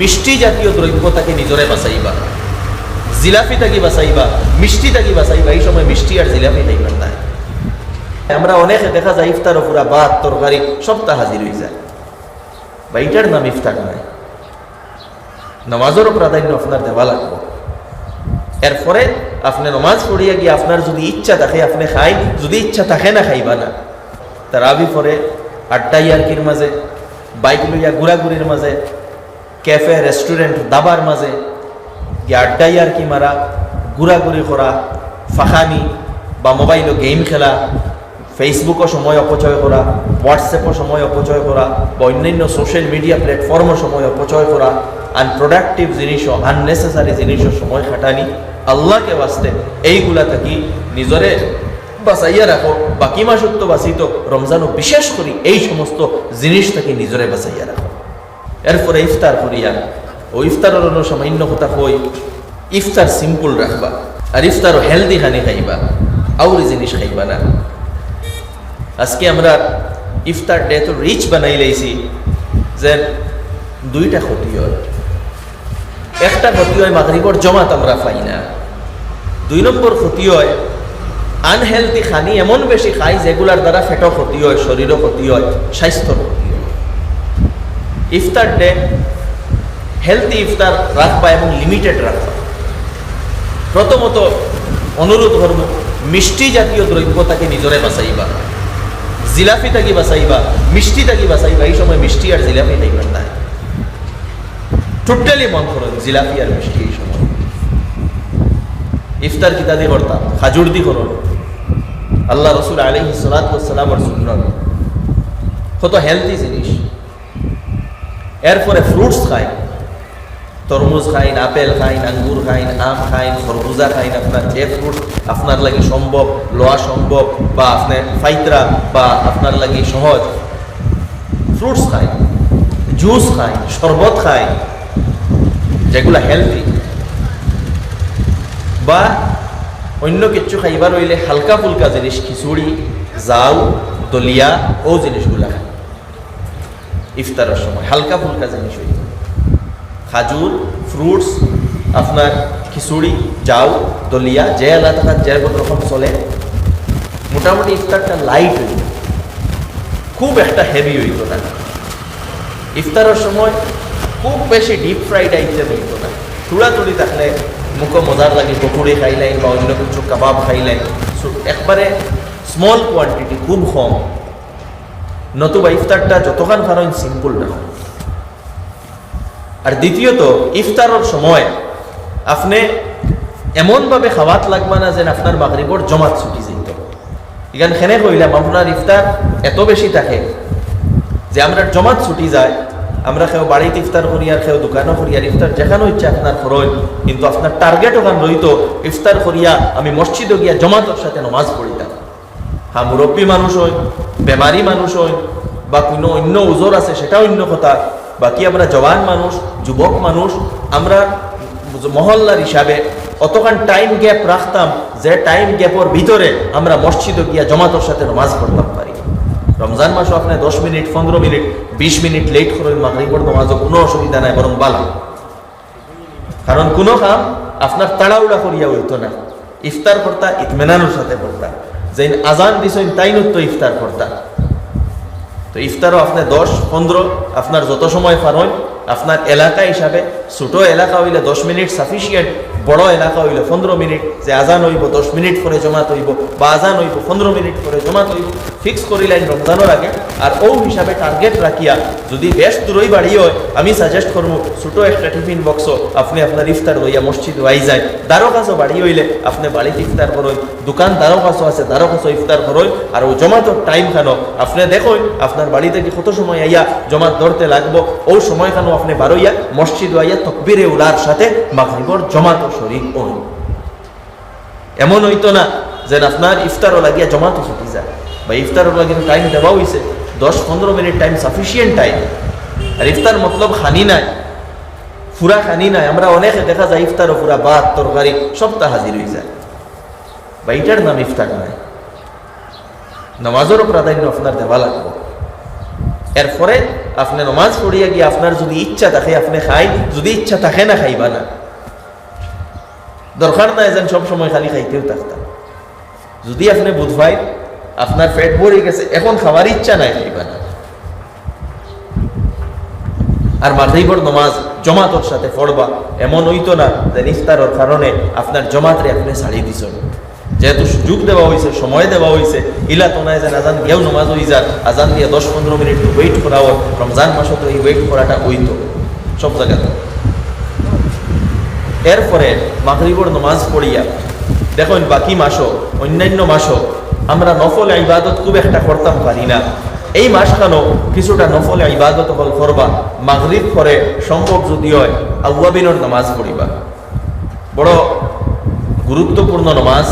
মিষ্টি জাতীয় দ্রব্য তাকে নিজরে বাঁচাইবা জিলাপি থাকি বাঁচাইবা মিষ্টি থাকি বাঁচাইবা এই সময় মিষ্টি আর জিলাপি খাইবার নাই আমরা অনেকে দেখা যায় ইফতার পুরা ভাত তরকারি সবটা হাজির হয়ে যায়। বা এটার নাম ইফতার নাই নামাজেরও প্রাধান্য আপনার দেওয়া লাগবে। এরপরে আপনি নমাজ পড়িয়া গিয়ে আপনার যদি ইচ্ছা থাকে, আপনি খাই, যদি ইচ্ছা থাকে না খাইবা না। তারাবি পরে আড্ডা ইয়ার্কির মাঝে, বাইক লইয়া ঘুরাঘুরির মাঝে ক্যাফে রেস্টুরেন্ট দাবার মাঝে গিয়ে আড্ডা কি মারা ঘুরাঘুরি করা ফাঁকানি বা মোবাইলও গেম খেলা ফেসবুকও সময় অপচয় করা হোয়াটসঅ্যাপও সময় অপচয় করা বা অন্যান্য সোশ্যাল মিডিয়া প্ল্যাটফর্মও সময় অপচয় করা আনপ্রোডাক্টিভ জিনিসও আননেসেসারি জিনিসও সময় খাটানি আল্লাহকে বাঁচতে এইগুলা থাকি নিজরে বাঁচাইয়া রাখো বাকি মাসত্ব বাঁচিত রমজানও বিশেষ করি এই সমস্ত জিনিস থেকে নিজরে বাঁচাইয়া রাখো এরপরে ইফতার করিয়া, ও ইফতারের অন্য সামান্য কথা কই, ইফতার সিম্পল রাখবা, আর ইফতারও হেলদি খানি খাইবা, আউরি জিনিস খাইবা না। আজকে আমরা ইফতার ডে তো রিচ বানাই লাইছি, যে দুইটা ক্ষতি হয়। একটা ক্ষতি হয় মাগরিবর জমাত আমরা পাই না। দুই নম্বর ক্ষতি হয় আনহেলদি খানি এমন বেশি খাই যেগুলার দ্বারা ফেটও ক্ষতি হয়, শরীরও ক্ষতি হয় স্বাস্থ্যর ক্ষতি ইফতার ডে হেলদি ইফতার রাখবা এবং লিমিটেড রাখবা প্রথমত অনুরোধ করব, মিষ্টি জাতীয় দ্রব্য তাকে নিজরে বাঁচাইবা জিলাপি থাকি বাঁচাইবা মিষ্টি থাকি বাঁচাইবা এই সময় মিষ্টি আর জিলাপি খাইবার নাই টোটালি মন করুন জিলাপি আর মিষ্টি এই সময়। ইফতার কিতা করতাম খাজুর দি করুন আল্লাহ রসুল আলহি সালাতামর সুন্নত। কত হেলদি জিনিস। এরপরে ফ্রুটস খাই তরমুজ খাইন আপেল খাইন আঙ্গুর খাইন আম খাইন খরবুজা খাইন আপনার যে ফ্রুট আপনার লাগে সম্ভব লোয়া সম্ভব বা আপনার ফাইতরা বা আপনার লাগে সহজ ফ্রুটস খাই জুস খাই শরবত খাই যেগুলা হেলদি বা অন্য কিছু খাইবার হইলে হালকা ফুলকা জিনিস, খিচুড়ি জাউ দলিয়া, ও জিনিসগুলা খাই ইফতারের সময়, হালকা ফুলকা জিনিস হইল খাজুর, ফ্রুটস, আপনার খিচুড়ি জাউ দলিয়া, যে এলাকা যে রকম চলে, মোটামুটি ইফতারটা লাইট হইল খুব একটা হেভি হইত না। ইফতারের সময় খুব বেশি ডিপ ফ্রাইড আইটেম হইত না। তুড়াতুড়ি থাকলে মুখো মজার লাগে, পকুড়ি খাইলাই বা অন্য কিছু, কাবাব খাইলাই একবারে স্মল কোয়ান্টিটি খুব কম। নতুবা ইফতারটা যতক্ষণ পারেন সিম্পল রাখুন আর দ্বিতীয়ত, ইফতারের সময় আপনি এমনভাবে খাওয়াত লাগবে না যেন আপনার মাগরিবর জমাত ছুটি যেত। এখানে খেনে কইলাম আপনার ইফতার এত বেশি থাকে যে আমরা জমাত ছুটি যায়, আমরা কেউ বাড়িতে ইফতার করি আর কেউ দোকানও করি আর ইফতার যেখানে ইচ্ছা আপনার খরচ, কিন্তু আপনার টার্গেট ওখান রইত, ইফতার করিয়া আমি মসজিদে গিয়া জমাতের সাথে নমাজ পড়িতাম। হ্যাঁ মুরব্বী মানুষ হয় বেমারি মানুষ হয়, বা কোনো অন্য ওজোর আছে সেটা অন্য কথা। বাকি আমরা জওয়ান মানুষ যুবক মানুষ আমরা মহল্লার হিসাবে অতখান টাইম গ্যাপ রাখতাম যে টাইম গ্যাপের ভিতরে আমরা মসজিদে গিয়া জমাতের সাথে নমাজ পড়তাম পারি রমজান মাসও আপনি দশ মিনিট, পনেরো মিনিট, বিশ মিনিট লেট করে মাগরিবর নমাজও কোনো অসুবিধা নাই বরং ভালো কারণ কোনো কাম আপনার তাড়াউড়া করিয়া হইতো না। ইফতার করতা ইতমেনানোর সাথে করতা যে আজান দিছেন তাই তো ইফতার করতা। তো ইফতারও আপনি দশ, পনেরো, আপনার যত সময় পারেন আপনার এলাকা হিসাবে, ছোটো এলাকা হইলে দশ মিনিট সাফিসিয়েন্ট বড় এলাকা হইলে পনেরো মিনিট, যে আজান হইব, দশ মিনিট পরে জমাত হইব, বা আজান হইব, পনেরো মিনিট পরে জমাত হইব ফিক্স করিলেন রমজানের আগে, আর ও হিসাবে টার্গেট রাখিয়া, যদি বেশ দূরই বাড়ি হয়, আমি সাজেস্ট করব, ছোটো একটা টিফিন বক্সও আপনি আপনার ইফতার লইয়া মসজিদ আই যায়। দ্বারো কাছও বাড়ি হইলে আপনি বাড়িতে ইফতার করই দোকান দ্বারো কাছও আছে দ্বারো কাছও ইফতার করই আর ও জমাতর টাইম খানো আপনি দেখোই আপনার বাড়িতে কি কত সময় আইয়া জমাত ধরতে লাগবো ও সময় খানো আপনি বারোইয়া মসজিদ আইয়া তকবিরে উলার সাথে মাগরিবর জমাত শরীর ওই এমন হইতো না যে আপনার ইফতারও লাগিয়া জমাতো ছুটি যায়। বা ইফতারও লাগিয়ে টাইম দেওয়া হয়েছে দশ পনেরো মিনিট টাইম সাফিসিয়েন্ট টাইম আর ইফতার মতলব খানি নাই। ফুরা খানি নাই। আমরা অনেকে দেখা যায় ইফতারও পুরা ভাত, তরকারি সবটা হাজির হয়ে যায়। বা এটার নাম ইফতার নাই। নামাজেরও প্রাধান্য আপনার দেওয়া লাগবে। এরপরে আপনি নমাজ পড়িয়া গিয়ে আপনার যদি ইচ্ছা থাকে, আপনি খাই। যদি ইচ্ছা থাকে না, খাইবা না। দরকার নাই যেন সব সময় খালি খাইতেও থাকতাম। যদি আপনি বুধবাই আপনার পেট ভরে গেছে, এখন খাওয়ার ইচ্ছা নাই খাইবা না আর মাগরিবর নমাজ, জমাতর সাথে পড়বা, এমন হইতো না যে ইফতারের কারণে আপনার জমাতরে আপনি ছাড়ি দিছ যেহেতু সুযোগ দেওয়া হয়েছে সময় দেওয়া হয়েছে ইলা তো নাই যেন আজান দিয়েও নমাজ হয়ে যান আজান দিয়ে দশ পনেরো মিনিট ওয়েট করা হোক রমজান মাসও তো এই ওয়েট করাটা হইতো। সব জায়গাতে। এরপরে মাগরিবর নমাজ পড়িয়া, দেখুন বাকি মাসও, অন্যান্য মাসও, আমরা নফল ইবাদত খুব একটা করতাম পারি না। এই মাসখানো কিছুটা নফল ইবাদত হল করবা, মাগরিব পরে সম্ভব যদি হয় আউয়াবিনের নামাজ পড়িবা। বড় গুরুত্বপূর্ণ নামাজ,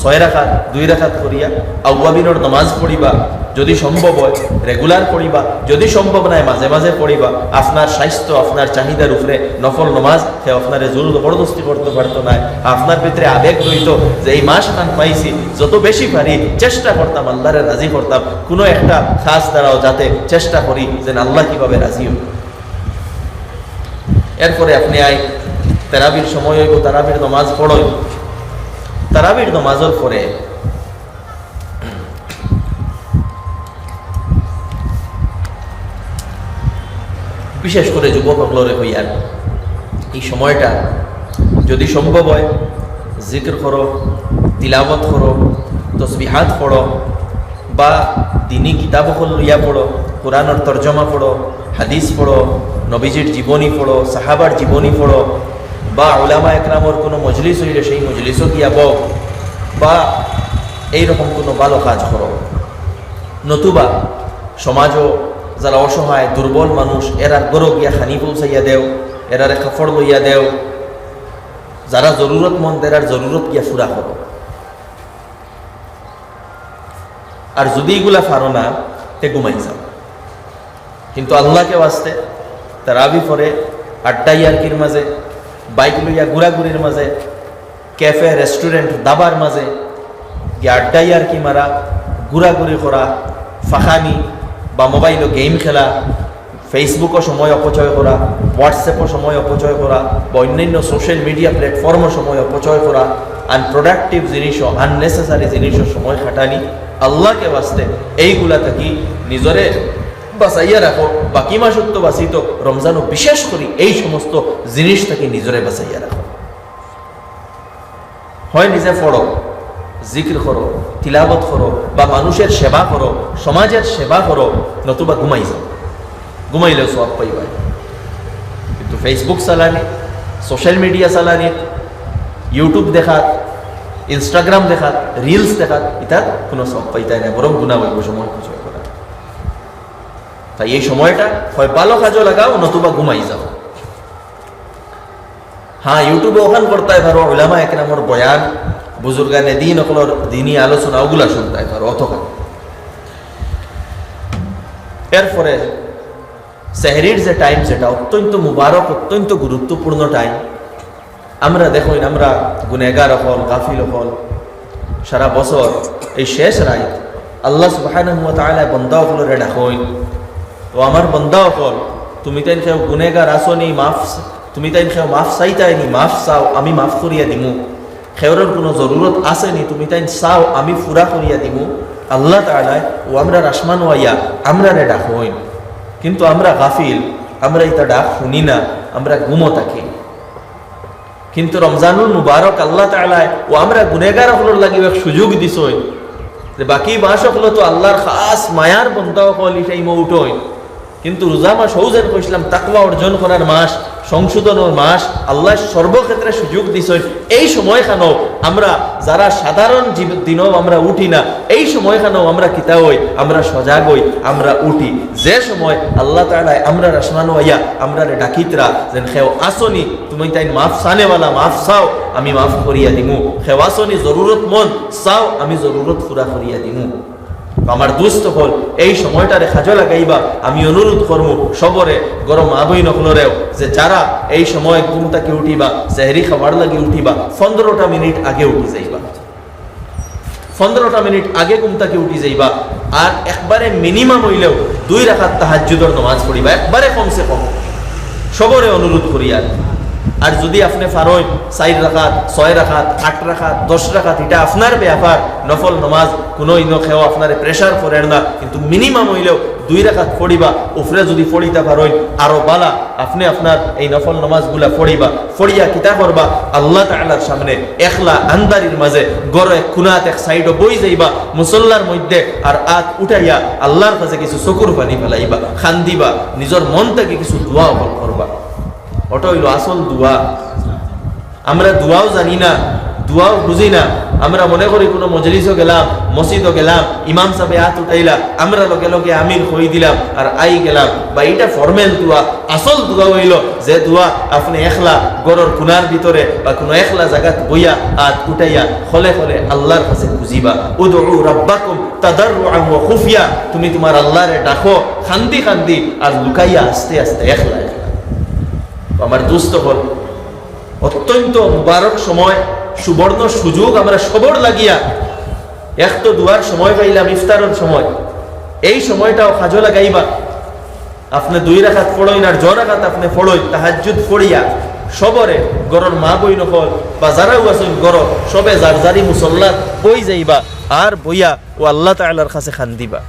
ছয় রাখাত দুই রাখাত করিয়া আউয়াবিনের নামাজ পড়িবা। যদি সম্ভব হয় রেগুলার পড়িবা। যদি সম্ভব নাই মাঝে মাঝে পড়িবা। আপনার স্বাস্থ্য, আপনার চাহিদার উপরে নফল নমাজ সে আপনার জোর জবরদস্তি করতে পারতো না। আপনার ভিতরে আবেগ রইত যে এই মাস খান পাইছি, যত বেশি পারি চেষ্টা করতাম, আল্লাহরে রাজি করতাম। কোনো একটা খাস দ্বারাও যাতে চেষ্টা করি যে আল্লাহ কীভাবে রাজি হই এরপরে আপনি আই তেরাবির সময় হইব, তারাবির নমাজ পড়ই তারাবির নমাজের পরে বিশেষ করে যুবকগুলোরে হইয়ার এই সময়টা যদি সম্ভব হয়, জিক্র করো তিলাবত করো, তসবিহাত পড়ো, বা দিনী কিতাবকল লইয়া পড়ো, কোরআনের তর্জমা পড়ো, হাদিস পড়ো, নবীজির জীবনী পড়ো, সাহাবার জীবনী পড়ো, বা ওলামা একরামর কোনো মজলিস হইলে সেই মজলিসও গিয়া বও বা এইরকম কোনো ভালো কাজ করো। নতুবা সমাজও যারা অসহায়, দুর্বল মানুষ, এরার গরো গিয়া খানি পৌঁছাইয়া দেও, এরারে কাপড় লইয়া দেও। যারা জরুরতমন্দ, এরার জরুরত গিয়া ফুরা করো আর যদি এগুলা ফারো না, তে ঘুমাই যাও। কিন্তু আল্লাহকে বাঁচতে তারাবি পরে, আড্ডা ইয়ার্কির মাঝে, বাইক লইয়া ঘুরাঘুরির মাঝে, ক্যাফে, রেস্টুরেন্ট, দাবার মাঝে, গিয়ে আড্ডা ইয়ার্কি মারা, ঘুরাঘুরি করা, ফাঁকানি বা মোবাইলও গেম খেলা ফেসবুকও সময় অপচয় করা হোয়াটসঅ্যাপও সময় অপচয় করা, বা অন্যান্য সোশ্যাল মিডিয়া প্ল্যাটফর্মও সময় অপচয় করা আনপ্রোডাক্টিভ জিনিসও আননেসেসারি জিনিসও সময় খাটানি আল্লাহকে বাঁচতে এইগুলা থাকি নিজরে বাঁচাইয়া রাখো, বাকি মাসত তো রমজানও বিশেষ করি এই সমস্ত জিনিস থেকে নিজরে বাঁচাইয়া রাখো। হয় নিজে পড়ো। জিক্র করো তিলাবত করো বা মানুষের সেবা করো, সমাজের সেবা করো, নতুবা ঘুমাই যাও। ঘুমাইলেও সব পাইবাই কিন্তু ফেসবুক চালানি সোশ্যাল মিডিয়া চালানি ইউটিউব দেখাত ইনস্টাগ্রাম দেখাত রিলস দেখাত এটা কোনো সব পাইতাই না বরং গুণা হইব সময় কিছু করা। তাই এই সময়টা হয় ভালো কাজও লাগাও, নতুবা ঘুমাই যাও। হ্যাঁ ইউটিউবে ওখান করতে পারো ওলামা একরামর বয়ান বুজুর্গানে দিন অকলর দিনই আলোচনা ওগুলা শুনতে পারো অতখান এরপরে সেহরির যে টাইম সেটা অত্যন্ত মুবারক, অত্যন্ত গুরুত্বপূর্ণ টাইম আমরা দেখুন, আমরা গুনেগার হল, গাফিল হল। সারা বছর এই শেষ রায় আল্লাহ সুবাহ বন্দা হলরে ডাকইন তো আমার বন্দা হল, তুমি তাই কেউ গুনেগার আসনি, মাফ তুমি তাই কেউ মাফ চাইতাইনি, মাফ চাও, আমি মাফ করিয়া দিমু। খেউরের কোনো জরুরত আসেনি তুমি তাই চাও, আমি ফুরা করিয়া দিব আল্লাহ তালায় ও আমরা রাসমান ওয়াইয়া আমরা রে ডাকইন কিন্তু আমরা গাফিল, আমরা এটা ডাক শুনি না, আমরা গুমো থাকি। কিন্তু রমজানুল মুবারক আল্লাহ তালায় ও আমরা গুনেগার হলোর এক সুযোগ যে বাকি মাস হলো তো আল্লাহর খাস মায়ার বন্ধা হল এটাই মৌটই। কিন্তু রোজা মাস হৌজেন কইসলাম, তাকওয়া অর্জন করার মাস। সংশোধনের মাস আল্লাহ সর্বক্ষেত্রে সুযোগ দিছেন। এই সময়খানেও আমরা যারা সাধারণ দিনও আমরা উঠি না, এই সময়খানেও আমরা কিতা হই? আমরা সজাগ হই, আমরা উঠি। যে সময় আল্লাহ তালায় আমরা রাসমানো হইয়া আমরা রে ডাকিতরা যেন খেও, আসনি, তুমি তাই মাফ সানেওয়ালা মাফ চাও, আমি মাফ করিয়া দিমু। খেও, আসনি, জরুরত মন, চাও, আমি জরুরত পুরা করিয়া দিমু। আমার দুস্থ হল, এই সময়টারে খাজো লাগাইবা, আমি অনুরোধ করব সবরে গরম আবই নকলরেও যে যারা এই সময় ঘুম তাকে উঠিবা সেহরি খাবার লাগি উঠিবা, পনেরোটা মিনিট আগে উঠি যাইবা। পনেরোটা মিনিট আগে ঘুম থেকে উঠি যাইবা, আর একবারে মিনিমাম হইলেও দুই রাখাত তাহাজ্জুদর নামাজ পড়িবা, একবারে কমসে কম। সবরে অনুরোধ করি আর যদি আপনি ফারোই চার রাখাত ছয় রাখাত আট রাখাত দশ রাখাত এটা আপনার ব্যাপার নফল নমাজ কোনো ইনো খেও আপনার প্রেশার করেন না। কিন্তু মিনিমাম হইলেও দুই রাখাত পড়িবা, উফরে যদি পড়িতা পারোই আরও বালা, আপনি আপনার এই নফল নমাজগুলা পড়িবা, পড়িয়া কিতা করবা? আল্লাহ তাআলার সামনে একলা আন্দারির মাঝে গড় খুনাত এক সাইডও বই যাইবা, মুসল্লার মধ্যে আর আত উঠাইয়া আল্লাহর কাছে কিছু চকুর পানি ফেলাইবা, খান্দিবা, নিজের মন থেকে কিছু দোয়া করবা। ওটা হইল আসল দোয়া। আমরা দোয়াও জানি না, দোয়াও বুঝি না। আমরা মনে করি কোনো মজলিসও গেলাম, মসজিদও গেলাম, ইমাম সাহেব হাত উঠাইলা, আমরা লগে লগে আমির হই দিলাম আর আই গেলাম। বা এটা ফর্মেল দোয়া, আসল দোয়া হইল যে দোয়া আপনি একলা গরর কুনার ভিতরে বা কোনো একলা জায়গাত বইয়া হাত উঠাইয়া হলে হলে আল্লাহর কাছে খুঁজিবা। উদউ রাব্বাকুম ওয়া খুফিয়া। তুমি তোমার আল্লাহরে ডাকো খান্দি খান্দি আর লুকাইয়া আস্তে আস্তে একলা। আমার দুস্থ হল অত্যন্ত মুবারক সময়, সুবর্ণ সুযোগ আমরা সবর লাগিয়া, এক তো দুয়ার সময় পাইলাম, ইফতারের সময়। এই সময়টাও কাজও লাগাইবা আপনি দুই রাখাত ফড়ইন আর জ রাখাত আপনি ফড়ই তাহাজুদ ফড়িয়া সবরে গরর মা বই নকল বা যারাও আছেন গর সবে যার জারি মুসল্লাত বই যাইবা, আর বইয়া ও আল্লাহ তাআলার কাছে খান দিবা।